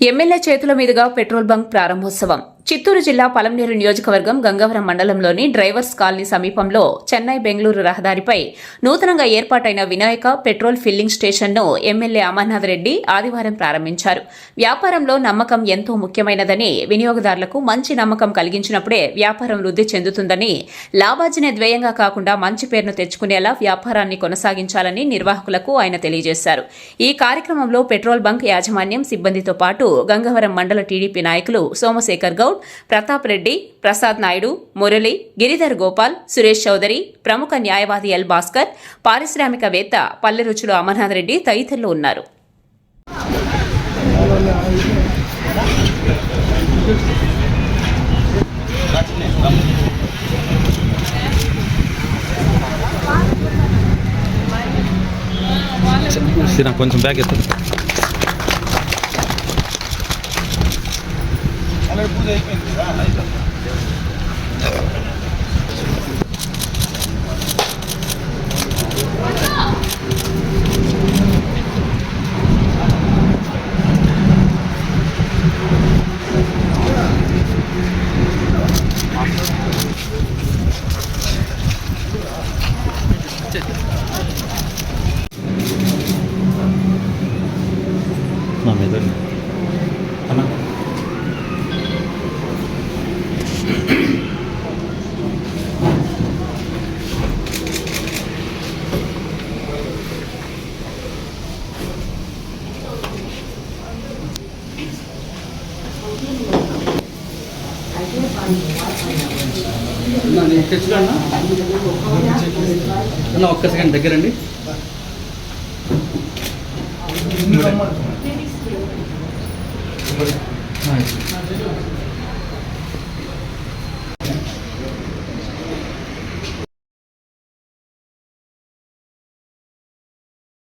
MLA చేతుల మీదుగా petrol bunk ప్రారంభోత్సవం. చిత్తూరు జిల్లా పలంనేరు నియోజకవర్గం గంగవరం మండలంలోని డ్రైవర్స్ కాలనీ సమీపంలో చెన్నై బెంగళూరు రహదారిపై నూతనంగా ఏర్పాటైన వినాయక పెట్రోల్ ఫిల్లింగ్ స్టేషన్ను ఎమ్మెల్యే అమర్నాథ్ రెడ్డి ఆదివారం ప్రారంభించారు. వ్యాపారంలో నమ్మకం ఎంతో ముఖ్యమైనదని వినియోగదారులకు మంచి నమ్మకం కలిగించినప్పుడే వ్యాపారం వృద్ధి చెందుతుందని లాభార్జనే ధ్యేయంగా కాకుండా మంచి పేరును తెచ్చుకునేలా వ్యాపారాన్ని కొనసాగించాలని నిర్వాహకులకు ఆయన తెలియజేశారు. ఈ కార్యక్రమంలో పెట్రోల్ బంక్ యాజమాన్యం సిబ్బందితో పాటు గంగవరం మండల టీడీపీ నాయకులు సోమశేఖర్ గౌడ్ ప్రతాప్ రెడ్డి ప్రసాద్ నాయుడు మురళి గిరిధర్ గోపాల్ సురేష్ చౌదరి ప్రముఖ న్యాయవాది ఎల్ భాస్కర్ పారిశ్రామికవేత్త పల్లెరుచులు అమర్నాథ్ రెడ్డి తదితరులు ఉన్నారు. శ్రీరామ్ కొంచెం బ్యాక్ ఎత్తు నా మీద అన్న అన్న ఒక్క సెకండ్ దగ్గరండి.